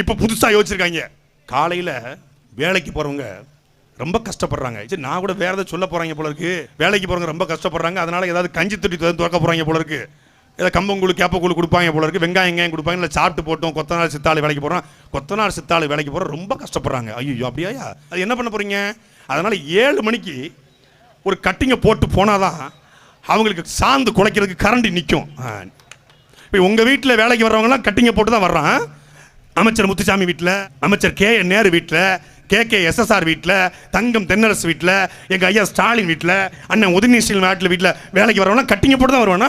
இப்போ புதுசாக யோசிச்சிருக்காங்க. காலையில் வேலைக்கு போகிறவங்க ரொம்ப கஷ்டப்படுறாங்க. சரி நான் கூட வேறு எதாவது சொல்ல போகிறாங்க போல இருக்கு. வேலைக்கு போகிறவங்க ரொம்ப கஷ்டப்படுறாங்க. அதனால் ஏதாவது கஞ்சி துட்டி திறந்து போகிறாங்க போல இருக்கு. ஏதாவது கம்பங்கூழ் கேப்பக்கூழ் கொடுப்பாங்க போல இருக்கு. வெங்காயம் வெங்காயம் கொடுப்பாங்க. இல்லை சாப்பிட்டு போட்டோம். கொத்தனார் சித்தாள் வேலைக்கு போகிறோம் கொத்தனார் சித்தாள் வேலைக்கு போகிறோம் ரொம்ப கஷ்டப்படுறாங்க. ஐயோ அப்படியா அது என்ன பண்ண போகிறீங்க அதனால் ஏழு மணிக்கு ஒரு கட்டிங்கை போட்டு போனால் தான் அவங்களுக்கு சாந்து குலைக்கிறதுக்கு கரண்டி நிற்கும் இப்போ உங்கள் வீட்டில் வேலைக்கு வர்றவங்கலாம் கட்டிங்கை போட்டு தான் வர்றான். அமைச்சர் முத்துசாமி வீட்டில் அமைச்சர் கே. என். நேரு வீட்டில் கே. கே. எஸ்எஸ்ஆர் வீட்டில் தங்கம் தென்னரசு வீட்டில் எங்கள் ஐயா ஸ்டாலின் வீட்டில் அண்ணன் உதயநிதி நாட்டில் வீட்டில் வேலைக்கு வரவனா கட்டிங்கை போட்டு தான் வருவானா?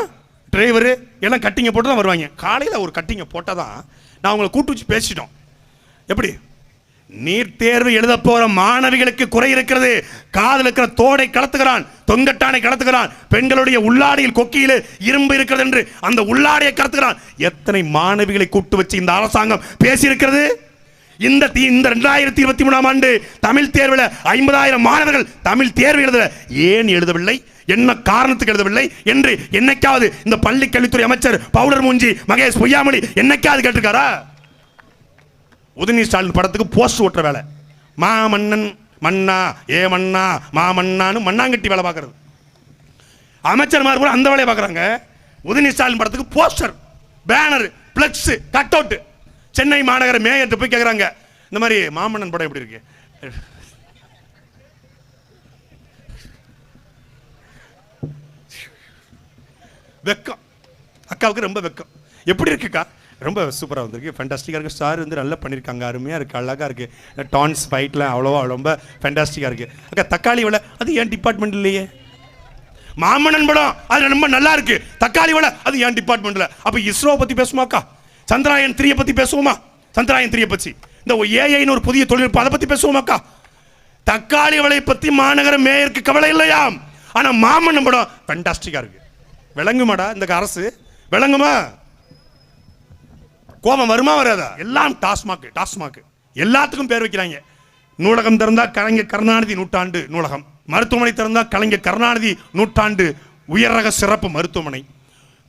டிரைவரு எல்லாம் கட்டிங்கை போட்டு தான் வருவாங்க. காலையில் ஒரு கட்டிங்கை போட்டால் தான் நான் உங்களை கூட்டு வச்சு பேசிட்டோம். எப்படி? நீட் தேர்வு எழுத போற மாணவிகளுக்கு குறை இருக்கிறது. காதல் இருக்கிற தோடை கலத்துகிறான் தொங்கட்டானை கலத்துகிறான் பெண்களுடைய உள்ளாடையில் கொக்கியில் இரும்பு இருக்கிறது என்று அந்த உள்ளாடையை கலத்துகிறான். எத்தனை மாணவிகளை கூட்டு வச்சு இந்த அரசாங்கம் பேசியிருக்கிறது? இந்த இந்த ரெண்டாயிரத்தி இருபத்தி மூணாம் ஆண்டு தமிழ் தேர்வில் ஐம்பதாயிரம் மாணவர்கள் தமிழ் தேர்வு எழுத ஏன் எழுதவில்லை? என்ன காரணத்துக்கு எழுதவில்லை? என்று என்னைக்காவது இந்த பள்ளி கல்வித்துறை அமைச்சர் பவுடர் மூஞ்சி மகேஷ் பொய்யாமொழி என்னைக்காவது கேட்டிருக்காரா? உதயநிதி ஸ்டாலின் படத்துக்கு போஸ்ட் ஓட்டுற வேலை. மாமன்னன் மன்னா ஏ மன்னா மாமன்னான்னு மண்ணாங்கட்டி வேலை பார்க்கறது. அமைச்சர்மார் கூட அந்த வேலையை பார்க்குறாங்க. உதயநிதி ஸ்டாலின் படத்துக்கு poster banner flex cut out Chennai மாநகர மேயர்கிட்ட போய் கேட்குறாங்க இந்த மாதிரி மாமன்னன் படம் எப்படி இருக்கு? வெக்கம். அக்காவுக்கு ரொம்ப வெக்கம். எப்படி இருக்குக்கா? ரொம்ப சூப்பராக வந்திருக்கு. ஃபேண்டாஸ்டிக்காக இருக்குது ஸ்டார் வந்து நல்லா பண்ணியிருக்காங்க அருமையாக இருக்குது அழகாக இருக்குது டான்ஸ் ஃபைட்லாம் அவ்வளோவா ரொம்ப ஃபேண்டாஸ்டிக்காக இருக்குது அக்கா தக்காளி விலை அது ஏன் டிபார்ட்மெண்ட் இல்லையே? மாமனன் படம் அது ரொம்ப நல்லா இருக்கு. தக்காளி விலை அது ஏன் டிபார்ட்மெண்ட்ல அப்போ இஸ்ரோ பற்றி பேசுமாக்கா சந்திராயன் த்ரீயை பற்றி பேசுவோமா? சந்திராயன் த்ரீயை பற்றி இந்த ஏஐன்னு ஒரு புதிய தொழில்நுட்பம் அதை பற்றி பேசுவோமாக்கா தக்காளி விலை பற்றி மாநகர மேயருக்கு கவலை இல்லையாம். ஆனால் மாமன்னன் படம் ஃபென்டாஸ்டிக்காக இருக்குது விளங்குமாடா இந்த அரசு? விளங்குமா? கோபம் வருமா வராதா? எல்லாம் டாஸ்மாக் டாஸ்மாக். எல்லாத்துக்கும் பேர் வைக்கிறாங்க. நூலகம் திறந்தா கலைஞர் கருணாநிதி நூற்றாண்டு நூலகம். மருத்துவமனை திறந்தா கலைஞர் கருணாநிதி நூற்றாண்டு. உயர் ரக சிறப்பு மருத்துவமனை.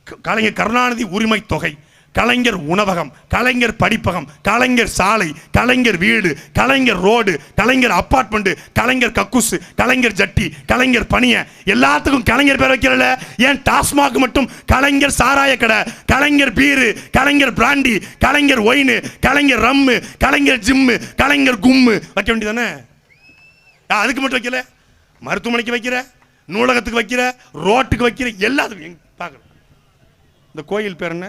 க- கலைஞர் கருணாநிதி உரிமை தொகை. கலைஞர் உணவகம் கலைஞர் படிப்பகம் கலைஞர் சாலை கலைஞர் வீடு கலைஞர் ரோடு கலைஞர் அப்பார்ட்மெண்ட் கலைஞர் கக்குசு கலைஞர் ஜட்டி கலைஞர் பணிய எல்லாத்துக்கும் கலைஞர் பேர் வைக்கிறல ஏன் டாஸ்மாக் மட்டும் கலைஞர் சாராய கடை Kalaignar beer Kalaignar brandy Kalaignar wine Kalaignar rum Kalaignar gym Kalaignar கும்மு. வைக்க வேண்டியதானே ஆ, அதுக்கு மட்டும் வைக்கல. மருத்துவமனைக்கு வைக்கிற நூலகத்துக்கு வைக்கிற ரோட்டுக்கு வைக்கிற எல்லாத்துக்கும் எங்க பார்க்குறோம் இந்த கோயில் பேர் என்ன?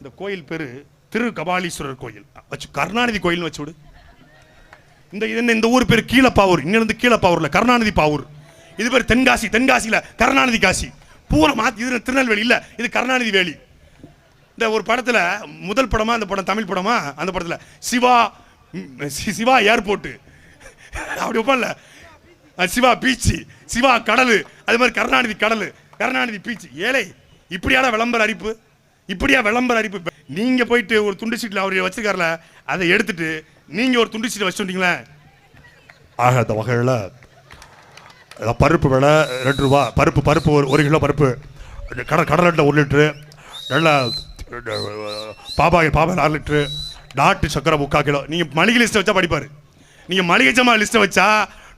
இந்த கோயில் பேர் திரு கபாலீஸ்வரர் கோயில். வச்சு கருணாநிதி கோயில்னு வச்சு விடு. இந்த இது என்ன இந்த ஊர் பேர் கீழப்பாவூர். இங்கிருந்து கீழப்பாவூரில் கருணாநிதி பாவூர். இது பேர் தென்காசி தென்காசியில கருணாநிதி காசி. பூரா மாற்றி இது திருநெல்வேலி இல்லை இது கருணாநிதி வேலி. இந்த ஒரு படத்தில் முதல் படமா அந்த படம் தமிழ் படமா அந்த படத்தில் சிவா சி- சிவா ஏர்போர்ட்டு அப்படி வைப்போம்ல சிவா பீச்சு சிவா கடல் அது மாதிரி கருணாநிதி கடல் கருணாநிதி பீச்சு. ஏழை இப்படியான விளம்பர அறிப்பு இப்படியா விளம்பர அறிப்பு நீங்கள் போயிட்டு ஒரு துண்டு சீட்டில் அவர் வச்சிருக்காருல அதை எடுத்துட்டு நீங்கள் ஒரு துண்டு சீட்டை வச்சுட்டீங்களே ஆக அந்த வகையில் பருப்பு விலை ரெண்டு ரூபா பருப்பு பருப்பு ஒரு ஒரு கிலோ பருப்பு. கடல் கடலட்டில் ஒரு லிட்ரு நல்லா பாபாயில் பாபாயில் நாலு லிட்ரு நாட்டு சக்கரை முக்கால் கிலோ. நீங்கள் மளிகை லிஸ்ட்டை வச்சா படிப்பார். நீங்கள் மளிகை ஜமா லிஸ்ட்டை வச்சா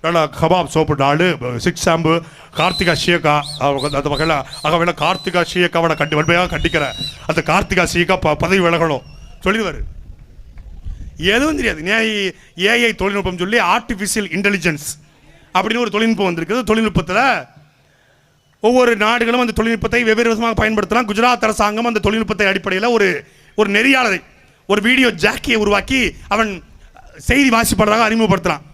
நல்லா கபாப் சோப்பு நாலு சிக்ஸ் ஷாம்பு கார்த்திகா ஷியக்கா அவங்க அந்த வகையில் ஆக வேணா கார்த்திகா ஷியக்காவோட கண்டி வன்மையாக கண்டிக்கிறேன். அந்த கார்த்திகா ஷியக்கா ப பதவி விலகணும். சொல்லிடுவார். எதுவும் தெரியாது. ஏஐ தொழில்நுட்பம் சொல்லி ஆர்டிஃபிஷியல் இன்டெலிஜென்ஸ் அப்படின்னு ஒரு தொழில்நுட்பம் வந்திருக்குது. தொழில்நுட்பத்தில் ஒவ்வொரு நாடுகளும் அந்த தொழில்நுட்பத்தை வெவ்வேறு விதமாக பயன்படுத்தலாம். குஜராத் அரசாங்கம் அந்த தொழில்நுட்பத்தை அடிப்படையில் ஒரு ஒரு நெறியாளரை ஒரு வீடியோ ஜாக்கியை உருவாக்கி அவன் செய்தி வாசிப்பாளராக அறிமுகப்படுத்தலாம்.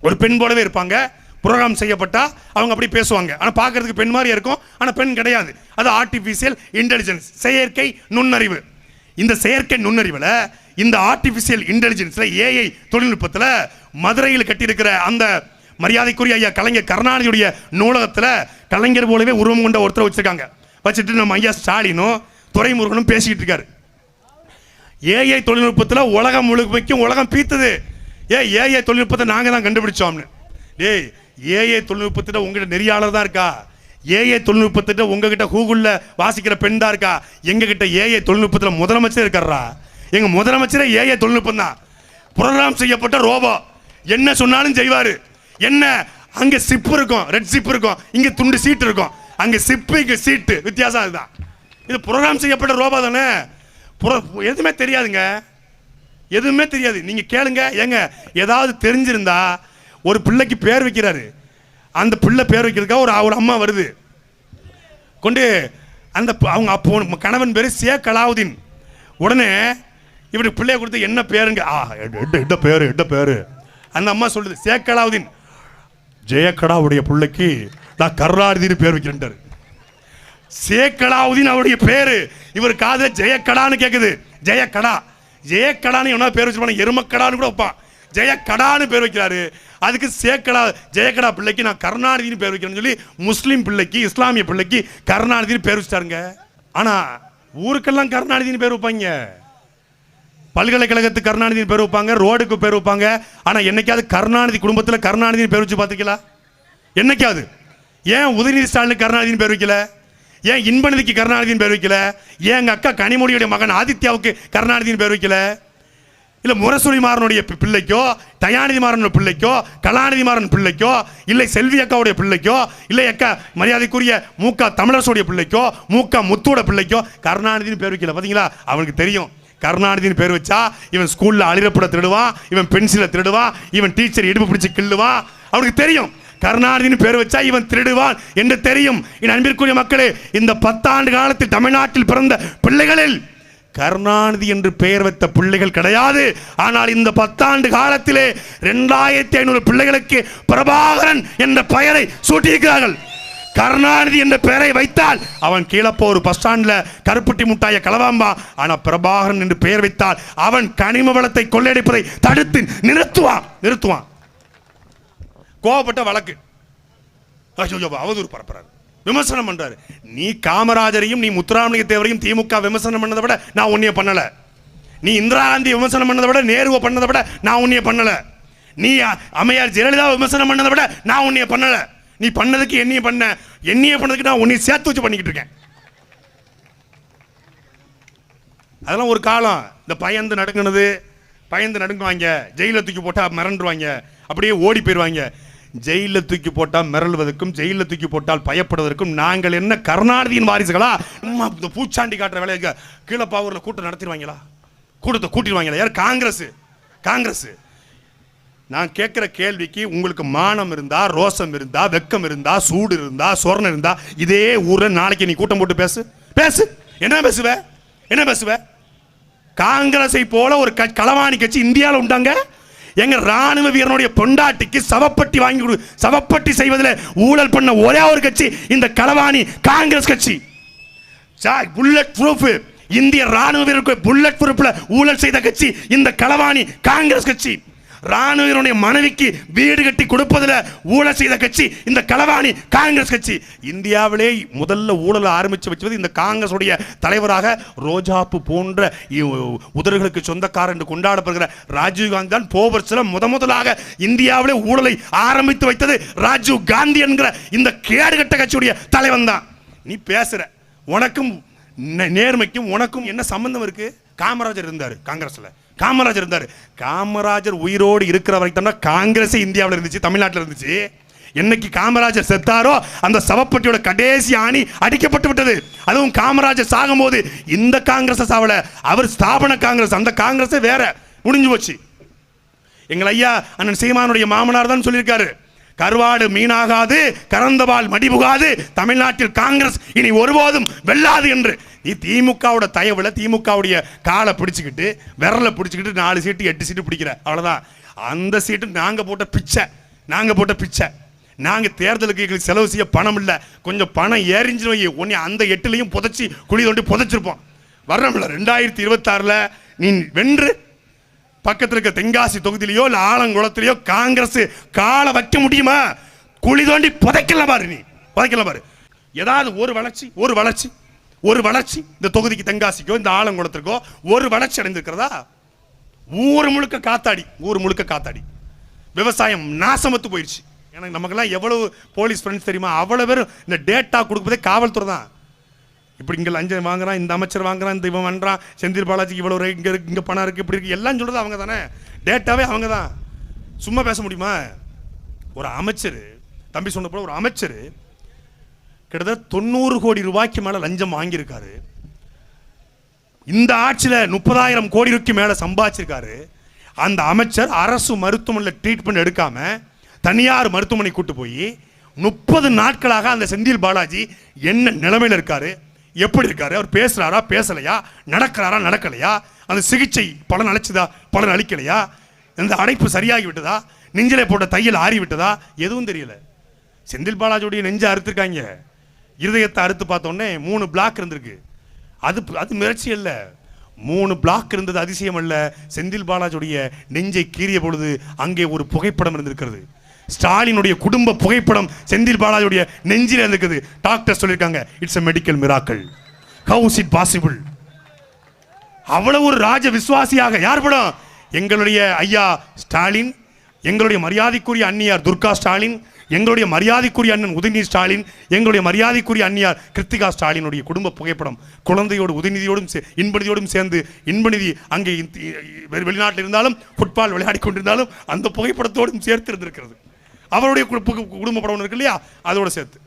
ஒரு பெண் போலவே இருப்பாங்க. ப்ரோக்ராம் செய்யப்பட்டால் அவங்க அப்படி பேசுவாங்க. ஆனால் பார்க்கறதுக்கு பெண் மாதிரி இருக்கும். ஆனால் பெண் கிடையாது. அது ஆர்டிஃபிஷியல் இன்டெலிஜென்ஸ் செயற்கை நுண்ணறிவு. இந்த செயற்கை நுண்ணறிவில் இந்த ஆர்டிஃபிஷியல் இன்டெலிஜென்ஸில் ஏஐ தொழில்நுட்பத்தில் மதுரையில் கட்டியிருக்கிற அந்த மரியாதைக்குரிய ஐயா கலைஞர் கருணாநிதியுடைய நூலகத்தில் கலைஞர் போலவே உருவம் கொண்ட ஒருத்தரை வச்சுருக்காங்க. வச்சுட்டு நம்ம ஐயா ஸ்டாலினும் துரைமுருகனும் பேசிக்கிட்டு இருக்காரு. ஏஐ தொழில்நுட்பத்தில் உலகம் முழுமைக்கும் உலகம் பீத்துது. ஏ ஏஐ தொழில்நுட்பத்தை நாங்கள் தான் கண்டுபிடிச்சோம்னு. டேய் ஏஐ தொழில்நுட்பத்திட்ட உங்ககிட்ட நெறியாளர் தான் இருக்கா? ஏஐ தொழில்நுட்பத்திட்ட உங்ககிட்ட கூகுளில் வாசிக்கிற பெண் தான் இருக்கா? எங்ககிட்ட ஏஐ தொழில்நுட்பத்தில் முதலமைச்சர் இருக்கிறா எங்கள் முதலமைச்சரே ஏஏ தொழில்நுட்பம் தான். புரோகிராம் செய்யப்பட்ட ரோபோ. என்ன சொன்னாலும் செய்வார். என்ன? அங்கே சிப்பு இருக்கும் ரெட் சிப் இருக்கும் இங்கே துண்டு சீட் இருக்கும். அங்கே சிப்பு இங்கே சீட்டு. வித்தியாசம் அதுதான். இது புரோகிராம் செய்யப்பட்ட ரோபோ தானே? புற எதுவுமே தெரியாதுங்க. எதுவுமே தெரியாது. நீங்கள் கேளுங்க. ஏங்க ஏதாவது தெரிஞ்சிருந்தா ஒரு பிள்ளைக்கு பேர் வைக்கிறாரு. அந்த பிள்ளை பேர் வைக்கிறதுக்காக ஒரு ஒரு அம்மா வருது. கொண்டு அந்த அவங்க அப்போ கணவன் பேர் சேக் அலாவுதீன் உடனே இவருக்கு பிள்ளைய கொடுத்து என்ன பேருங்க? ஆ எட்ட எட எட பேரு எட பேரு. அந்த அம்மா சொல்லுது ஷேக் அலாவுதீன் ஜெயக்கடாவுடைய பிள்ளைக்கு நான் கருணாநிதினு பேர் வைக்கிறேன்ட்டாரு. சேக்கடாவுதீன் அவருடைய பேரு. இவர் காதுல ஜெயக்கடான்னு கேட்குது ஜெயக்கடா ஜெயக்கடான்னு எவனா பேர் வச்சிருப்பான் எருமக்கடான்னு கூட வைப்பான். ஜெயக்கடான்னு பேர் வைக்கிறாரு. அதுக்கு சேக்கடா ஜெயக்கடா பிள்ளைக்கு நான் கருணாநிதினு பேர் வைக்கிறேன்னு சொல்லி முஸ்லீம் பிள்ளைக்கு இஸ்லாமிய பிள்ளைக்கு கருணாநிதினு பேர் வச்சிட்டாருங்க. ஆனால் ஊருக்கெல்லாம் கருணாநிதினு பேர் வைப்பாங்க. பல்கலைக்கழகத்துக்கு கருணாநிதினு பேர் வைப்பாங்க ரோடுக்கு பேர் வைப்பாங்க. ஆனால் என்னைக்காவது கருணாநிதி குடும்பத்தில் கருணாநிதினு பேர் வச்சு பார்த்துக்கலாம் என்னைக்காவது? ஏன் உதயநிதி ஸ்டாலின் கருணாநிதினு பேர் வைக்கல? ஏன் இன்பநிதிக்கு கருணாநிதியின் பேர் வைக்கல? ஏன் எங்கள் அக்கா கனிமொழியுடைய மகன் ஆதித்யாவுக்கு கருணாநிதியின் பேர் வைக்கல? இல்லை முரசொலி மாறனுடைய பிள்ளைக்கோ தயாநிதி மாறனுடைய பிள்ளைக்கோ கலாநிதி மாறன் பிள்ளைக்கோ இல்லை செல்வி அக்காவுடைய பிள்ளைக்கோ இல்லை அக்கா மரியாதைக்குரிய மூக்கா தமிழரசுடைய பிள்ளைக்கோ மூக்கா முத்தோட பிள்ளைக்கோ கருணாநிதினு பேர் வைக்கல. பார்த்தீங்களா அவனுக்கு தெரியும். கருணாநிதினு பேர் வச்சா இவன் ஸ்கூலில் அழிரப்பட திருடுவான் இவன் பென்சிலை திருடுவான் இவன் டீச்சர் இடுப்பு பிடிச்சி கிள்ளுவான். அவனுக்கு தெரியும். கருணாநிதினு பேர் வச்சா இவன் திருடுவான் என்று தெரியும். என் அன்பிற்குரிய மக்களே இந்த பத்தாண்டு காலத்தில் தமிழ்நாட்டில் பிறந்த பிள்ளைகளில் கருணாநிதி என்று பெயர் வைத்த பிள்ளைகள் கிடையாது. ஆனால் இந்த பத்தாண்டு காலத்திலே ரெண்டாயிரத்தி ஐநூறு பிள்ளைகளுக்கு பிரபாகரன் என்ற பெயரை சூட்டியிருக்கிறார்கள். கருணாநிதி என்ற பெயரை வைத்தால் அவன் கீழப்போ ஒரு பஸ் ஸ்டாண்டில் கருப்புட்டி முட்டாய கலவாம்பா. ஆனால் பிரபாகரன் என்று பெயர் வைத்தால் அவன் கனிம வளத்தை கொள்ளையடிப்பதை தடுத்து நிறுத்துவான் நிறுத்துவான். கோவப்பட்ட வழக்கு. அவதூறு பரப்புறாரு. விமர்சனம் பண்றாரு. நீ காமராஜரையும் நீ முத்துராமலிங்க தேவரையும் திமுக விமர்சனம் பண்ணதை விட நான் உன்னைய பண்ணல. நீ இந்திரா காந்தி விமர்சனம் பண்ணதை விட நேருவை பண்ணதை விட நான் உன்னைய பண்ணல. நீ அமையார் அம்மையார் ஜெயலலிதா விமர்சனம் பண்ணதை விட நான் உன்னைய பண்ணல. நீ பண்ணதுக்கு என்னைய பண்ண என்னைய பண்ணதுக்கு நான் உன்னைய சேர்த்து வச்சு பண்ணிக்கிட்டு இருக்கேன். அதெல்லாம் ஒரு காலம். இந்த பயந்து நடுங்கினது பயந்து நடுங்குவாங்க ஜெயில தூக்கி போட்டா மிரண்டுருவாங்க அப்படியே ஓடி போயிடுவாங்க ஜெயிலில் தூக்கி போட்டால் மிரள்வதற்கும் ஜெயிலில் தூக்கி போட்டால் பயப்படுவதற்கும் நாங்கள் என்ன கருணாநிதியின் வாரிசுகளா? இந்த பூச்சாண்டி காட்டுற வேலையை கீழே கூட்டம் நடத்திடுவாங்களா? கூட்டத்தை கூட்டிடுவாங்களா? யார்? காங்கிரஸ். காங்கிரஸ். நான் கேட்குற கேள்விக்கு உங்களுக்கு மானம் இருந்தா ரோசம் இருந்தா வெக்கம் இருந்தா சூடு இருந்தா சொர்ணம் இருந்தா இதே ஊரை நாளைக்கு நீ கூட்டம் போட்டு பேசு. பேசு. என்ன பேசுவ? என்ன பேசுவ? காங்கிரஸை போல ஒரு களவாணி கட்சி இந்தியாவில் உண்டாங்க? எங்க ராணுவ வீரனுடைய பொண்டாட்டிக்கு சவப்பட்டி வாங்கி கொடு. சவப்பட்டி செய்வதில் ஊழல் பண்ண ஒரே ஒரு கட்சி இந்த களவாணி காங்கிரஸ் கட்சி. புல்லட் ப்ரூஃப் இந்திய ராணுவ வீரருக்கு புல்லட் ப்ரூஃப்ல ஊழல் செய்த கட்சி இந்த களவாணி காங்கிரஸ் கட்சி. ராணுவனுடைய மனைவிக்கு வீடு கட்டி கொடுப்பதில் ஊழல் செய்த கட்சி இந்த களவாணி காங்கிரஸ் கட்சி. இந்தியாவிலே முதல்ல ஊழல் ஆரம்பித்து வச்சது இந்த காங்கிரஸ் உடைய தலைவராக ரோஜாப்பு போன்ற உதர்களுக்கு சொந்தக்காரர் என்று கொண்டாடப்படுகிற ராஜீவ் காந்தி தான் போவர்ஸ்ல முத முதலாக இந்தியாவிலே ஊழலை ஆரம்பித்து வைத்தது ராஜீவ் காந்தி என்கிற இந்த கேடுகட்ட கட்சியுடைய தலைவன் தான். நீ பேசுற. உனக்கும் நேர்மைக்கும் உனக்கும் என்ன சம்பந்தம் இருக்குது காமராஜர் இருந்தார் காங்கிரஸில். காமராஜர் இருந்தார். காமராஜர் உயிரோடு இருக்கிற வரைக்கும் தான் காங்கிரஸ் இந்தியாவில் இருந்துச்சு தமிழ்நாட்டில் இருந்துச்சு. என்னைக்கு காமராஜர் செத்தாரோ அந்த சவப்பட்டியோட கடைசி ஆணி அடிக்கப்பட்டு விட்டது. அதுவும் காமராஜர் சாகும்போது இந்த காங்கிரஸ் சாவல அவர் ஸ்தாபன காங்கிரஸ் அந்த காங்கிரஸே வேற. முடிஞ்சு போச்சு. எங்கள் ஐயா அண்ணன் சீமானுடைய மாமனார் தான் சொல்லியிருக்காரு. கருவாடு மீனாகாது கறந்தபால் மடிபுகாது தமிழ்நாட்டில் காங்கிரஸ் இனி ஒருபோதும் வெல்லாது என்று நீ திமுகவோட தயவில் திமுகவுடைய காலை பிடிச்சிக்கிட்டு விரலை பிடிச்சிக்கிட்டு நாலு சீட்டு எட்டு சீட்டு பிடிக்கிற. அவ்வளோதான் அந்த சீட்டு நாங்கள் போட்ட பிச்சை நாங்கள் போட்ட பிச்சை. நாங்கள் தேர்தலுக்கு எங்களுக்கு செலவு செய்ய பணம் இல்லை. கொஞ்சம் பணம் எரிஞ்சு வை உன்னை அந்த எட்டுலையும் புதைச்சி குழி தோண்டி புதைச்சிருப்போம். வர்றோம்ல ரெண்டாயிரத்தி இருபத்தாறில் நீ வென்று பக்கத்தில் இருக்க தென்காசி தொகுதியிலையோ இல்லை ஆலங்குளத்திலையோ காங்கிரஸ் காலை வைக்க முடியுமா? குழி தோண்டி புதைக்கலாம் பாரு நீ. புதைக்கலாம் பாரு. ஏதாவது ஒரு வளர்ச்சி ஒரு வளர்ச்சி ஒரு வளர்ச்சி இந்த தொகுதிக்கு தென்காசிக்கோ இந்த ஆலங்குளத்திற்கோ ஒரு வளர்ச்சி அடைந்திருக்கிறதா? ஊர் முழுக்க காத்தாடி ஊர் முழுக்க காத்தாடி. விவசாயம் நாசமத்து போயிடுச்சு எனக்கு நமக்கெல்லாம் எவ்வளவு போலீஸ் ஃப்ரெண்ட்ஸ் தெரியுமா? அவ்வளோ பேர் இந்த டேட்டா கொடுப்பதே காவல்துறை தான். இப்படி இங்கே லஞ்சம் வாங்குறான் இந்த அமைச்சர் வாங்குறான் இந்த இவன் பண்ணுறான் செந்தில் பாலாஜிக்கு இவ்வளோ இங்கே இருக்கு இங்கே பணம் இருக்குது இப்படி இருக்கு. எல்லாம் சொல்கிறது அவங்க தானே. டேட்டாவே அவங்க தான். சும்மா பேச முடியுமா? ஒரு அமைச்சர் தம்பி சொன்ன போல ஒரு அமைச்சர் கிட்டத்தட்ட தொண்ணூறு கோடி ரூபாய்க்கு மேலே லஞ்சம் வாங்கியிருக்காரு. இந்த ஆட்சியில் முப்பதாயிரம் கோடி ரூபாய்க்கு மேலே சம்பாதிச்சிருக்காரு. அந்த அமைச்சர் அரசு மருத்துவமனையில் ட்ரீட்மெண்ட் எடுக்காமல் தனியார் மருத்துவமனை கூட்டு போய் முப்பது நாட்களாக அந்த செந்தில் பாலாஜி என்ன நிலைமையில் இருக்காரு? எப்படி இருக்காரு? அவர் பேசுறாரா? பேசலையா? நடக்கிறாரா? நடக்கலையா? அந்த சிகிச்சை பலன் அழைச்சதா பலன் அளிக்கலையா? இந்த அடைப்பு சரியாகி விட்டதா நெஞ்சிலே போட்ட தையல் ஆறி விட்டதா எதுவும் தெரியல. செந்தில் பாலாஜியுடைய நெஞ்சை அறுத்துருக்காங்க. இருதயத்தை அறுத்து பார்த்தோன்னே மூணு பிளாக் இருந்திருக்கு. அது அது மிரட்சி அல்ல. மூணு பிளாக் இருந்தது அதிசயம் அல்ல. செந்தில் பாலாஜியுடைய நெஞ்சை கீறிய பொழுது அங்கே ஒரு புகைப்படம் இருந்திருக்கிறது. ஸ்டாலினுடைய குடும்ப புகைப்படம் செந்தில் பாலாஜியுடைய நெஞ்சில் இருந்துக்குது டாக்டர் சொல்லியிருக்காங்க it's a medical miracle how's it possible அவ்வளவு ஒரு ராஜ விசுவாசியாக யார் படம்? எங்களுடைய ஐயா ஸ்டாலின் எங்களுடைய மரியாதைக்குரிய அன்னியார் துர்கா ஸ்டாலின் எங்களுடைய மரியாதைக்குரிய அண்ணன் உதயநிதி ஸ்டாலின் எங்களுடைய மரியாதைக்குரிய அன்னியார் கிருத்திகா ஸ்டாலினுடைய குடும்ப புகைப்படம். குழந்தையோடு உதயநிதியோடும் சே- இன்பநிதியோடும் சேர்ந்து இன்பநிதி அங்கே வெளிநாட்டில் இருந்தாலும் ஃபுட்பால் விளையாடி கொண்டிருந்தாலும் அந்த புகைப்படத்தோடும் சேர்த்து இருந்திருக்கிறது அவருடைய குடும்ப படம் இருக்கு இல்லையா? அதோட சேர்த்து.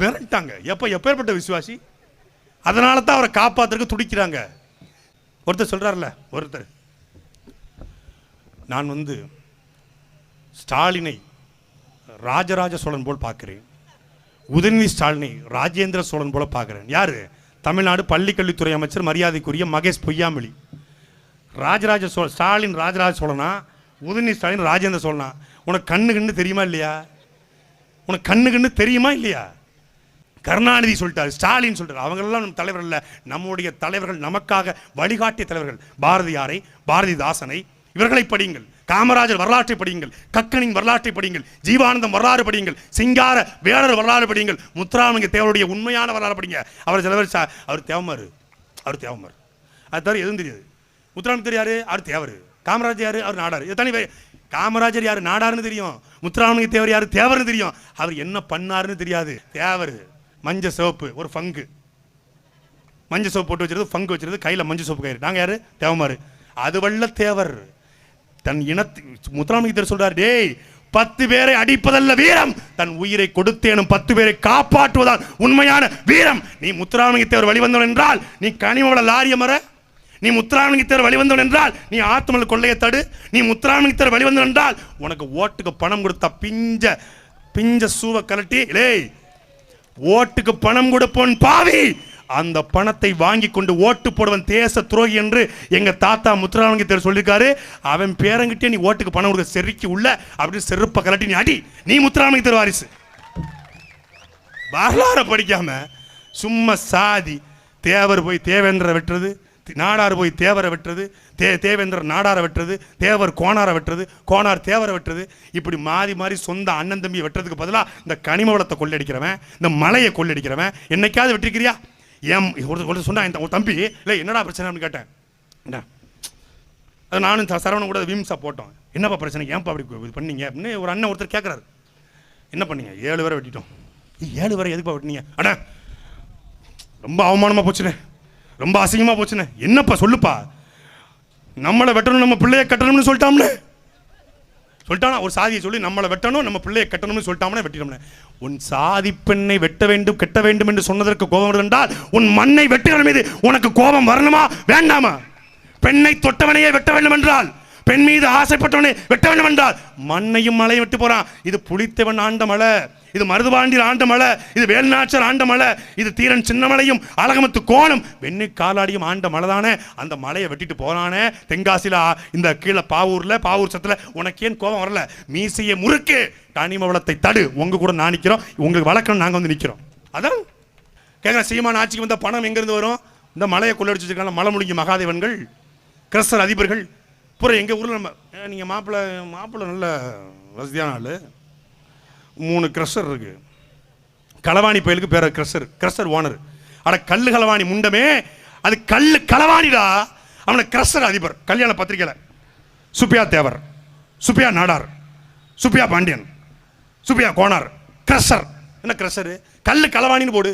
மிரட்டாங்க எப்போ எப்பேற்பட்ட விசுவாசி? அதனால தான் அவரை காப்பாத்துறதுக்கு துடிக்கிறாங்க. ஒருத்தர் சொல்கிறார்ல ஒருத்தர். நான் வந்து ஸ்டாலினை ராஜராஜ சோழன் போல் பார்க்குறேன். உதயநிதி ஸ்டாலினை ராஜேந்திர சோழன் போல பார்க்குறேன். யாரு? தமிழ்நாடு பள்ளிக்கல்வித்துறை அமைச்சர் மரியாதைக்குரிய மகேஷ் பொய்யாமொழி. ராஜராஜ சோழ ஸ்டாலின் ராஜராஜ சோழனா? உதயநிதி ஸ்டாலின் ராஜேந்திர சோழனா உனக்கு கண்ணு கண்ணு தெரியுமா இல்லையா? உனக்கு கண்ணு கண்ணு தெரியுமா இல்லையா? கருணாநிதி சொல்லிட்டார் ஸ்டாலின் சொல்கிறார் அவங்களெல்லாம் நம் தலைவர் இல்லை நம்முடைய தலைவர்கள் நமக்காக வழிகாட்டிய தலைவர்கள். பாரதியாரை பாரதிதாசனை இவர்களை படியுங்கள். காமராஜர் வரலாற்றை படியுங்கள். கக்கனின் வரலாற்றை படியுங்கள். ஜீவானந்தம் வரலாறு படியுங்கள். சிங்கார வேடர் வரலாறு படியுங்கள். முத்துராமலிங்க தேவருடைய உண்மையான வரலாறு படிங்க. அவர் தலைவர் அவர் தேவமாரு. அவர் தேவமாரு. அது தவிர எதுவும் தெரியாது. முத்துராமலிங்க தெரியாரு அவர் தேவர். காமராஜர் யார்? அவர் நாடார். எத்தனை தனி காமராஜர் யார்? நாடாருன்னு தெரியும். முத்துராமலிங்க தேவர் யார்? தேவர்னு தெரியும். அவர் என்ன பண்ணாருன்னு தெரியாது. தேவர். மஞ்ச சோப்பு ஒரு ஃபங்கு. மஞ்சள் சோப்பு போட்டு வச்சிருது ஃபங்கு வச்சிருது கையில் மஞ்சள் சோப்பு கயிறு. நாங்கள் யார்? தேவமார். அது வல்ல தேவர். தன் இனத்து முத்துராமலிங்கத்தர் சொல்கிறார் டேய் பத்து பேரை அடிப்பதல்ல வீரம். தன் உயிரை கொடுத்தேனும் பத்து பேரை காப்பாற்றுவதால் உண்மையான வீரம். நீ முத்துராமலிங்கத்தேவர் வழிவந்தவன் என்றால் நீ கனிமவள லாரிய மர நீ முத்துராமலிங்கத்தேவர் வழிவந்தவன் என்றால் நீ ஆத்துமல் கொள்ளையை தடு. நீ முத்துராமலிங்கத்தேவர் வழிவந்தவன் என்றால் உனக்கு ஓட்டுக்கு பணம் கொடுத்த பிஞ்ச பிஞ்ச சூவ கலட்டி லேய் ஓட்டுக்கு பணம் கொடுப்போன் பாவி. அந்த பணத்தை வாங்கி கொண்டு ஓட்டு போடுவன் தேச துரோகி என்று எங்க தாத்தா முத்துராமலிங்கத்தர் சொல்லியிருக்காரு அவன் பேரங்கிட்டே நீ ஓட்டுக்கு பணம் கொடுக்க செருக்கி உள்ள அப்படின்னு செருப்பை கலட்டி நீ அடி. நீ முத்துராமலிங்கத்தர் வாரிசு. வரலாறை படிக்காம சும்மா சாதி தேவர் போய் தேவேந்திர வெட்டுறது. நாடார் போய் தேவரை வெட்டுறது தே தேவேந்திரர் நாடாரை வெட்டுறது தேவர் கோணாரை வெட்டுறது கோணார் தேவரை வெட்டுறது இப்படி மாறி மாறி சொந்த அண்ணன் தம்பியை வெட்டுறதுக்கு பதிலாக இந்த கனிம வளத்தை கொள்ளடிக்கிறவன் இந்த மலையை கொள்ளடிக்கிறவன் என்னைக்காவது வெட்டிருக்கிறியா? ஏன் ஒரு சொன்னா இந்த தம்பி இல்லை என்னடா பிரச்சனை? அப்படின்னு கேட்டேன். என்ன அது நானும் ச- சரவணன் கூட விம்சா போட்டோம். என்னப்பா பிரச்சனை? ஏன்ப்பா அப்படி இது பண்ணீங்க? அப்படின்னு ஒரு அண்ணன் ஒருத்தர் கேட்குறாரு என்ன பண்ணீங்க? ஏழு பேரை வெட்டிட்டோம். ஏழு பேரை எதுக்குப்பா வெட்டினீங்க? அண்ணா ரொம்ப அவமானமாக போச்சுண்ணே. ரொம்ப அசிங்கமாக போச்சுண்ணே என்னப்பா சொல்லுப்பா? நம்மளை வெட்டணும் நம்ம பிள்ளைய கட்டணும்னு சொல்லிட்டாம்னே சொல்லிட்டானா? ஒரு சாதியை சொல்லி நம்மளை வெட்டணும் நம்ம பிள்ளையை கட்டணும்னு சொல்லிட்டாமனே வெட்டிட்டோம்னே. உன் சாதி பெண்ணை வெட்ட வேண்டும் கெட்ட வேண்டும் என்று சொன்னதற்கு கோபம் வருது என்றால் உன் மண்ணை வெட்டுகிற மீது உனக்கு கோபம் வரணுமா? வேண்டாமா? பெண்ணை தொட்டவனையே வெட்ட வேண்டும் என்றால் பெண் மீது ஆசைப்பட்டவனை வெட்ட வேண்டும் என்றால் மண்ணையும் மலையும் விட்டு போறான். இது புளித்தவன் ஆண்ட மலை. இது மருதுபாண்டியர் ஆண்ட மலை இது வேல்நாச்சர் ஆண்ட மலை இது தீரன் சின்னமலையும் அழகமத்து கோணம். வெண்ணி காலாடியும் ஆண்ட மலை தானே? அந்த மலையை வெட்டிட்டு போறானே? தென்காசியில் இந்த கீழே பாவூரில் பாவூர் சத்தில் உனக்கு ஏன் கோபம் வரல? மீசையை முறுக்கு. கனிம வளத்தை தடு. உங்க கூட நான் நிற்கிறோம் உங்களுக்கு வளர்க்கணும் நாங்கள் வந்து நிற்கிறோம் அதான். கேட்குற சீமான் ஆட்சிக்கு வந்த பணம் எங்கேருந்து வரும்? இந்த மலையை கொள்ளடிச்சு வச்சுருக்காங்க மலை முழுங்கி மகாதேவன்கள் கிறிஸ்தர் அதிபர்கள். பூரா எங்கள் ஊரில் நம்ம நீங்கள் மாப்பிள்ளை மாப்பிள்ளை நல்ல வசதியான ஆள். மூணு கிரஷர் இருக்கு. களவாணி பயலுக்கு பேர கிரஷர் கிரஷர் ஓனர் அட கல் களவாணி முண்டமே அது கல் களவாணிடா. அவனை கிரஷர் அதிபர் கல்யாண பத்திரிக்கையில் சுப்பியா தேவர் சுப்பியா நாடார் சுப்பியா பாண்டியன் சுப்பியா கோனார் கிரஷர் என்ன கிரஷரு கல் களவாணின்னு போடு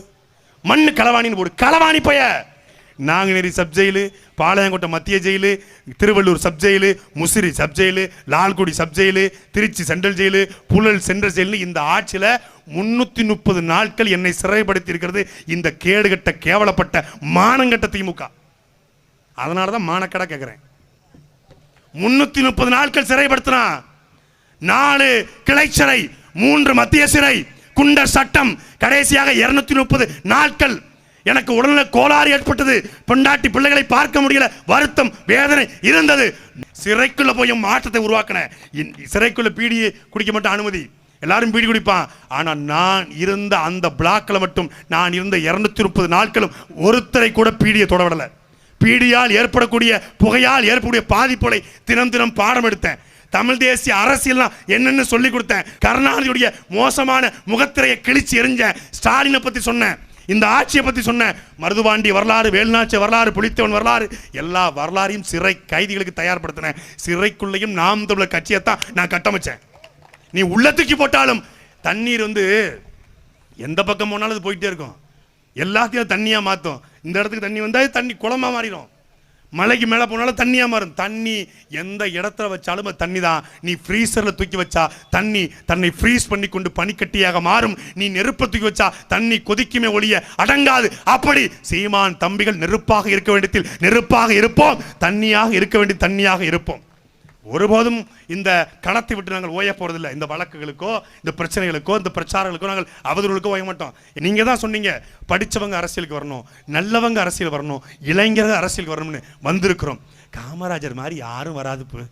மண் களவாணின்னு போடு. களவாணி பைய. நாங்குநேரி சப் ஜெயிலு பாளையங்கோட்டை மத்திய jail Tiruvallur sub jail Musiri sub jail Lalgudi sub jail Tiruchi central jail Puzhal central jail இந்த ஆட்சியில் முன்னூற்றி முப்பது நாட்கள் என்னை சிறைப்படுத்தி இருக்கிறது இந்த கேடுகட்ட கேவலப்பட்ட மானங்கட்ட திமுக. அதனால தான் மானக்கடை கேட்குறேன் முன்னூற்றி முப்பது நாட்கள் சிறைப்படுத்தினான் நாலு கிளை சிறை மூன்று மத்திய சிறை குண்டர் சட்டம் கடைசியாக இருநூத்தி முப்பது நாட்கள் எனக்கு உடல்நல கோளாறு ஏற்பட்டது. பெண்டாட்டி பிள்ளைகளை பார்க்க முடியல. வருத்தம் வேதனை இருந்தது. சிறைக்குள்ள போய் மாற்றத்தை உருவாக்கினேன் சிறைக்குள்ள பீடியை குடிக்க மட்டும் அனுமதி. எல்லாரும் பீடி குடிப்பான். ஆனால் நான் இருந்த அந்த பிளாக்கில் மட்டும் நான் இருந்த இரநூத்தி முப்பது நாட்களும் ஒருத்தரை கூட பீடியை தொடவிடல. பீடியால் ஏற்படக்கூடிய புகையால் ஏற்படக்கூடிய பாதிப்புகளை தினம் தினம் பாடம் எடுத்தேன். தமிழ் தேசிய அரசியல்லாம் என்னென்னு சொல்லி கொடுத்தேன். கருணாநிதியுடைய மோசமான முகத்திரையை கிழிச்சு எறிஞ்சேன் ஸ்டாலினை பற்றி சொன்னேன். இந்த ஆட்சியை பற்றி சொன்னேன் மருதுபாண்டி வரலாறு வேலுநாச்சி வரலாறு புளித்தவன் வரலாறு எல்லா வரலாறையும் சிறை கைதிகளுக்கு தயார்படுத்தினேன் சிறைக்குள்ளேயும் நாம் தமிழர் கட்சியைத்தான் நான் கட்டமைச்சேன். நீ உள்ள தூக்கி போட்டாலும் தண்ணீர் வந்து எந்த பக்கம் போனாலும் அது போயிட்டே இருக்கும். எல்லாத்தையும் தண்ணியாக மாற்றும் இந்த இடத்துக்கு தண்ணி வந்தால் தண்ணி குளமாக மாறிடும். மலைக்கு மேலே போனாலும் தண்ணியாக மாறும். தண்ணி எந்த இடத்துல வச்சாலும் தண்ணி தான் நீ ஃப்ரீசரில் தூக்கி வச்சா தண்ணி தன்னை ஃப்ரீஸ் பண்ணி கொண்டு பனிக்கட்டியாக மாறும். நீ நெருப்பை தூக்கி வச்சா தண்ணி கொதிக்குமே ஒழிய அடங்காது. அப்படி சீமான் தம்பிகள் நெருப்பாக இருக்க வேண்டியதில் நெருப்பாக இருப்போம். தண்ணியாக இருக்க வேண்டிய தண்ணியாக இருப்போம். ஒருபோதும் இந்த களத்தை விட்டு நாங்கள் ஓய போறதில்லை. இந்த வழக்குகளுக்கோ இந்த பிரச்சனைகளுக்கோ இந்த பிரச்சாரங்களுக்கோ நாங்கள் அவதூறுகளுக்கோ ஓய மாட்டோம். நீங்க தான் சொன்னீங்க படிச்சவங்க அரசியலுக்கு வரணும் நல்லவங்க அரசியல் வரணும் இளைஞர்கள் அரசியலுக்கு வரணும்னு வந்திருக்கிறோம். காமராஜர் மாதிரி யாரும் வராது இப்போ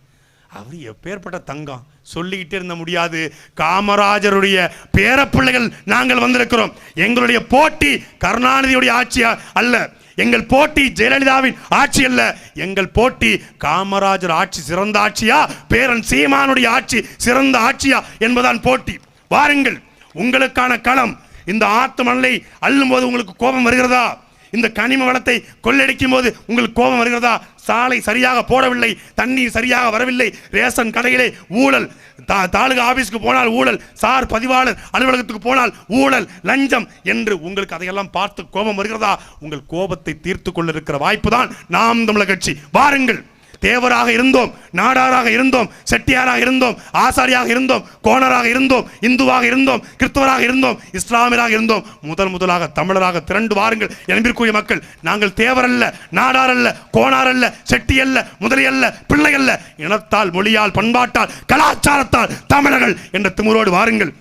அவர் எப்பேற்பட்ட தங்கம் சொல்லிக்கிட்டே இருந்த முடியாது. காமராஜருடைய பேரப்பிள்ளைகள் நாங்கள் வந்திருக்கிறோம். எங்களுடைய போட்டி கருணாநிதியுடைய ஆட்சியா அல்ல. எங்கள் போட்டி ஜெயலலிதாவின் ஆட்சி அல்ல. எங்கள் போட்டி காமராஜர் ஆட்சி சிறந்த ஆட்சியா? பேரன் சீமானுடைய ஆட்சி சிறந்த ஆட்சியா என்பதான் போட்டி. வாருங்கள் உங்களுக்கான களம். இந்த ஆத்து மணலை அள்ளும்போது உங்களுக்கு கோபம் வருகிறதா? இந்த கனிம வளத்தை கொள்ளடிக்கும் போது உங்களுக்கு கோபம் வருகிறதா? சாலை சரியாக போடவில்லை தண்ணீர் சரியாக வரவில்லை ரேஷன் கடையிலே ஊழல் தா- தாலுகா ஆபீஸ்க்கு போனால் ஊழல் சார் பதிவாளர் அலுவலகத்துக்கு போனால் ஊழல் லஞ்சம் என்று உங்களுக்கு அதையெல்லாம் பார்த்து கோபம் வருகிறதா? உங்கள் கோபத்தை தீர்த்து கொள்ள இருக்கிற வாய்ப்பு தான் நாம் தமிழக கட்சி. வாருங்கள். தேவராக இருந்தோம் நாடாராக இருந்தோம் செட்டியாராக இருந்தோம் ஆசாரியாக இருந்தோம் கோணராக இருந்தோம் இந்துவாக இருந்தோம் கிறிஸ்தவராக இருந்தோம் இஸ்லாமியராக இருந்தோம். முதல் முதலாக தமிழராக திரண்டு வாருங்கள். என்பதற்குரிய மக்கள் நாங்கள் தேவரல்ல நாடாரல்ல கோணாரல்ல செட்டியல்ல முதலியல்ல பிள்ளையல்ல. பிள்ளை அல்ல இனத்தால் மொழியால் பண்பாட்டால் கலாச்சாரத்தால் தமிழர்கள் என்ற திமுறோடு வாருங்கள்.